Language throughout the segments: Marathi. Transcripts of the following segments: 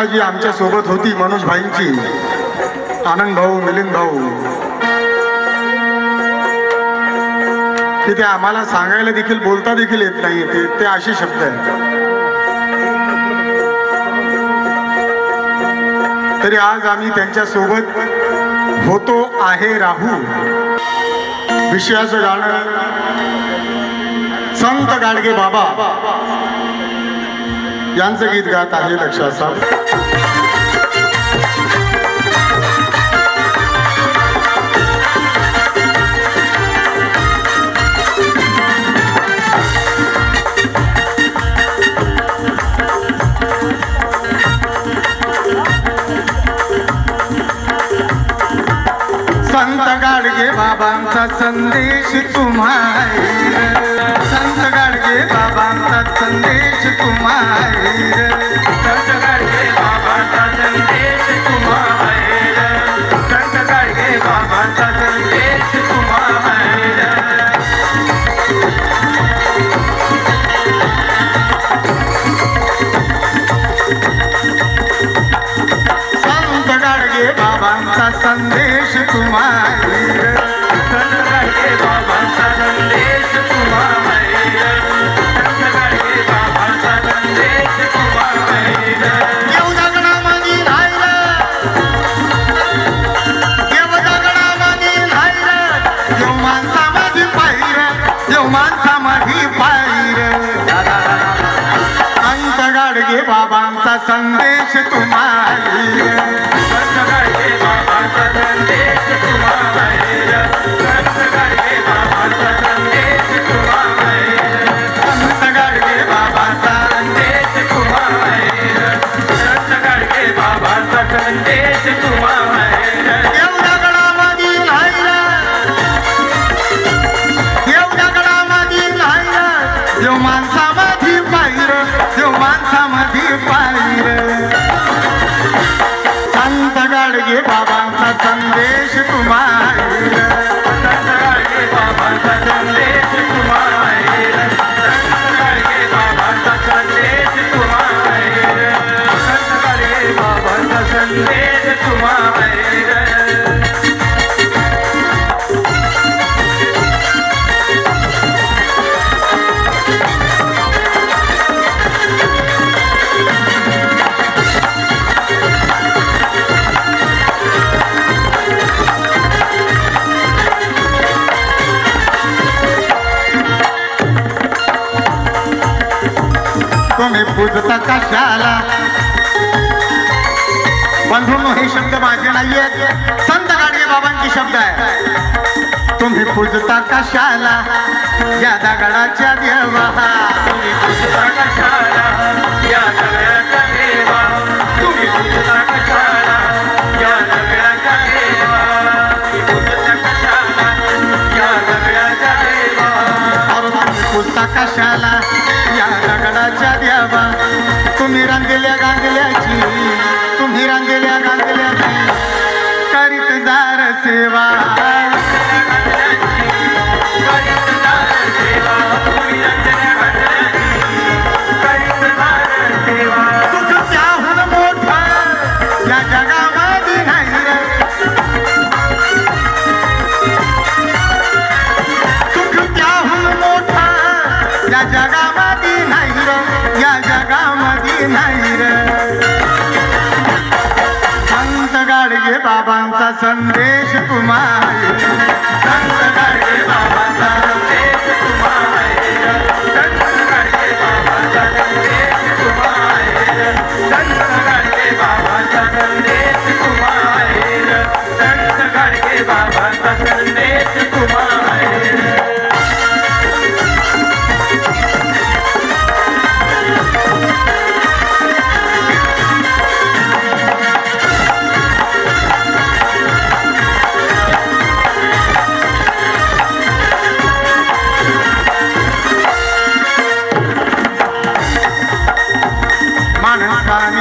जी जी आमच्यासोबत होती मनोज भाईंची. आनंद भाऊ मिलिंद भाऊ. की ते आम्हाला सांगायला देखील बोलता देखील येत नाही ते ते असे शब्द आहेत. तरी आज आम्ही त्यांच्यासोबत होतो आहे राहू. विषयाचं गाणं संत गाडगे बाबा. यांचं गीत गात आहे लक्षात साहेब संत गाडगे बाबांचा संदेश तुम्हाला बाबांचा संदेश तुम्हाला तुम्ही कशाला? बंधूंनो हे शब्द माझे नाहीये संत गाडगे बाबांचे शब्द आहे. तुम्ही पूजता कशाला? या दगडाच्या देवा. तुम्ही पूजता कशाला? या देवा. तुम्ही पूजता कशाला? या दगडाच्या देवा. तुम्ही पूजता कशाला? या देवा. पूजता कशाला? या दगडाच्या देवा. तुम्ही रंगल्या गांगल्याची तुम्ही रंगल्या गांगल्याची करीतदार सेवा. संदेश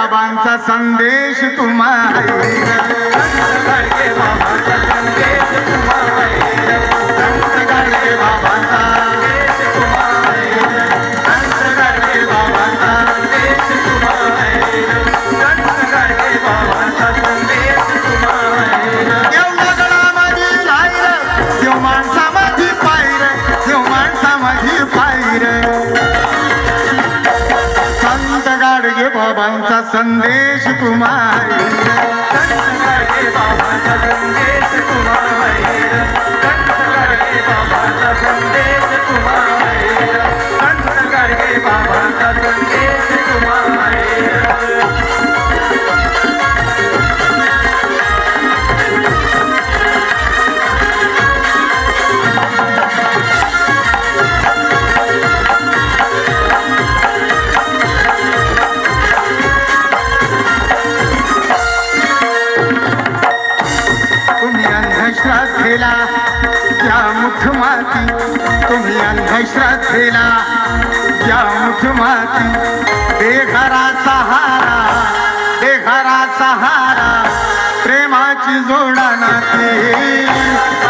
बाबांचा संदेश तुम्हाला जगन्देश कुमारी। बाबा जगन्देश प्रेमाची जोडा नाती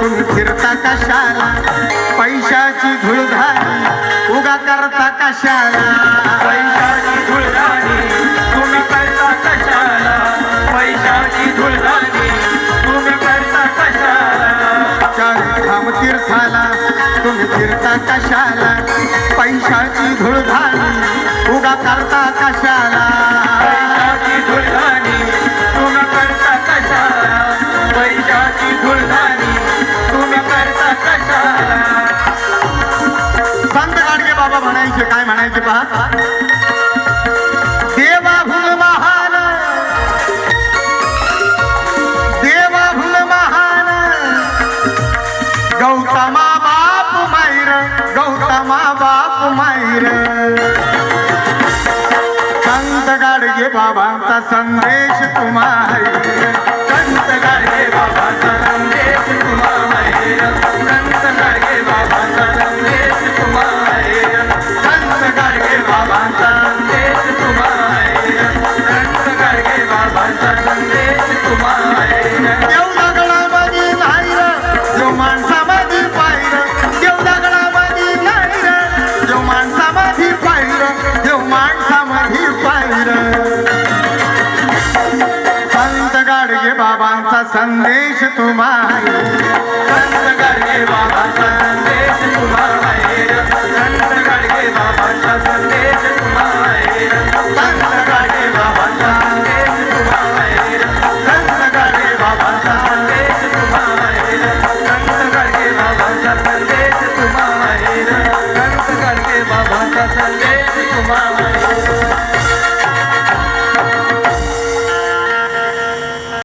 तुम फिरता कशाला पैशाची धुळधारी उगा करता कशाला पैशाची धुळधारी तुम्ही करता कशाला पैशाची धुळधारी तुम्ही करता कशाला चार धाम तीर्थाला तुम्ही फिरता कशाला पैशाची धुळधारी उगा करता पहा देवा भुल महान. देवा भुल महान. गौतमा बाप मायर गौतमा बाप मायर संत गाडगे बाबा संगे संदेश तुम्हाला संत गाडगे बाबांचा